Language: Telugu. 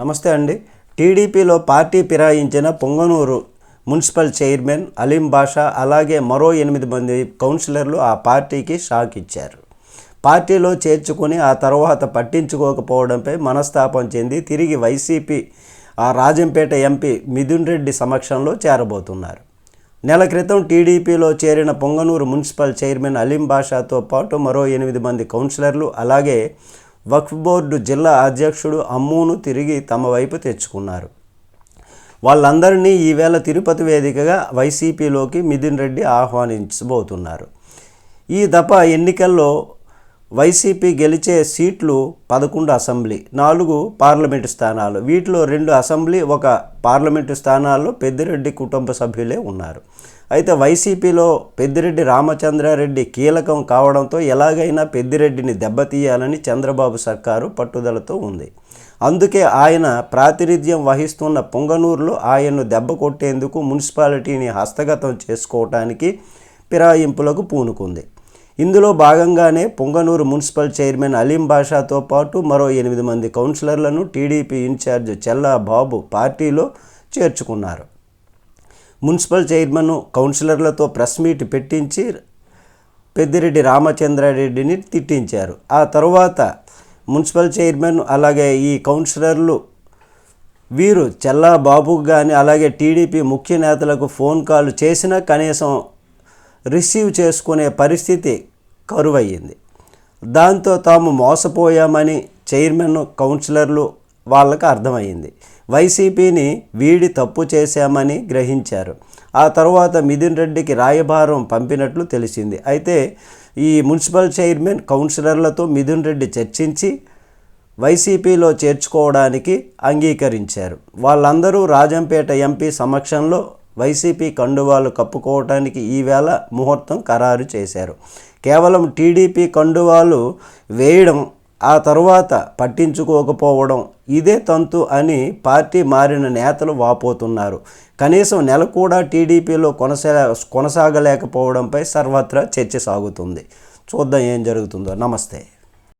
నమస్తే అండి. టీడీపీలో పార్టీ ఫిరాయించిన పొంగనూరు మున్సిపల్ చైర్మన్ అలీం బాషా అలాగే మరో ఎనిమిది మంది కౌన్సిలర్లు ఆ పార్టీకి షాక్ ఇచ్చారు. పార్టీలో చేర్చుకుని ఆ తర్వాత పట్టించుకోకపోవడంపై మనస్తాపం చెంది తిరిగి వైసీపీ ఆ రాజంపేట ఎంపీ మిథున్ రెడ్డి సమక్షంలో చేరబోతున్నారు. నెల క్రితం టీడీపీలో చేరిన పొంగనూరు మున్సిపల్ చైర్మన్ అలీం బాషాతో పాటు మరో ఎనిమిది మంది కౌన్సిలర్లు అలాగే వక్ఫ్ బోర్డు జిల్లా అధ్యక్షుడు అమ్మును తిరిగి తమ వైపు తెచ్చుకున్నారు. వాళ్ళందరినీ ఈవేళ తిరుపతి వేదికగా వైసీపీలోకి మిథున్ రెడ్డి ఆహ్వానించబోతున్నారు. ఈ దప ఎన్నికల్లో వైసీపీ గెలిచే సీట్లు పదకొండు అసెంబ్లీ నాలుగు పార్లమెంటు స్థానాలు. వీటిలో రెండు అసెంబ్లీ ఒక పార్లమెంటు స్థానాల్లో పెద్దిరెడ్డి కుటుంబ సభ్యులే ఉన్నారు. అయితే వైసీపీలో పెద్దిరెడ్డి రామచంద్రారెడ్డి కీలకం కావడంతో ఎలాగైనా పెద్దిరెడ్డిని దెబ్బతీయాలని చంద్రబాబు సర్కారు పట్టుదలతో ఉంది. అందుకే ఆయన ప్రాతినిధ్యం వహిస్తున్న పొంగనూరులో ఆయన్ను దెబ్బ కొట్టేందుకు మున్సిపాలిటీని హస్తగతం చేసుకోవటానికి ఫిరాయింపులకు పూనుకుంది. ఇందులో భాగంగానే పొంగనూరు మున్సిపల్ చైర్మన్ అలీం బాషాతో పాటు మరో ఎనిమిది మంది కౌన్సిలర్లను టీడీపీ ఇన్ఛార్జ్ చెల్లా బాబు పార్టీలో చేర్చుకున్నారు. మున్సిపల్ చైర్మన్ కౌన్సిలర్లతో ప్రెస్ మీట్ పెట్టించి పెద్దిరెడ్డి రామచంద్రారెడ్డిని తిట్టించారు. ఆ తర్వాత మున్సిపల్ చైర్మన్ అలాగే ఈ కౌన్సిలర్లు వీరు చెల్లా బాబుకు కానీ అలాగే టీడీపీ ముఖ్య నేతలకు ఫోన్ కాల్ చేసినా కనీసం రిసీవ్ చేసుకునే పరిస్థితి కరువయ్యింది. దాంతో తాము మోసపోయామని చైర్మన్ కౌన్సిలర్లు వాళ్ళకు అర్థమైంది వైసీపీని వీడి తప్పు చేశామని గ్రహించారు. ఆ తర్వాత మిథున్ రెడ్డికి రాయభారం పంపినట్లు తెలిసింది. అయితే ఈ మున్సిపల్ చైర్మన్ కౌన్సిలర్లతో మిథున్ రెడ్డి చర్చించి వైసీపీలో చేర్చుకోవడానికి అంగీకరించారు. వాళ్ళందరూ రాజంపేట ఎంపీ సమక్షంలో వైసీపీ కండువాలు కప్పుకోవటానికి ఈవేళ ముహూర్తం ఖరారు చేశారు. కేవలం టీడీపీ కండువాలు వేయడం ఆ తరువాత పట్టించుకోకపోవడం ఇదే తంతు అని పార్టీ మారిన నేతలు వాపోతున్నారు. కనీసం నెల కూడా టీడీపీలో కొనసా కొనసాగలేకపోవడంపై సర్వత్రా చర్చ సాగుతుంది. చూద్దాం ఏం జరుగుతుందో. నమస్తే.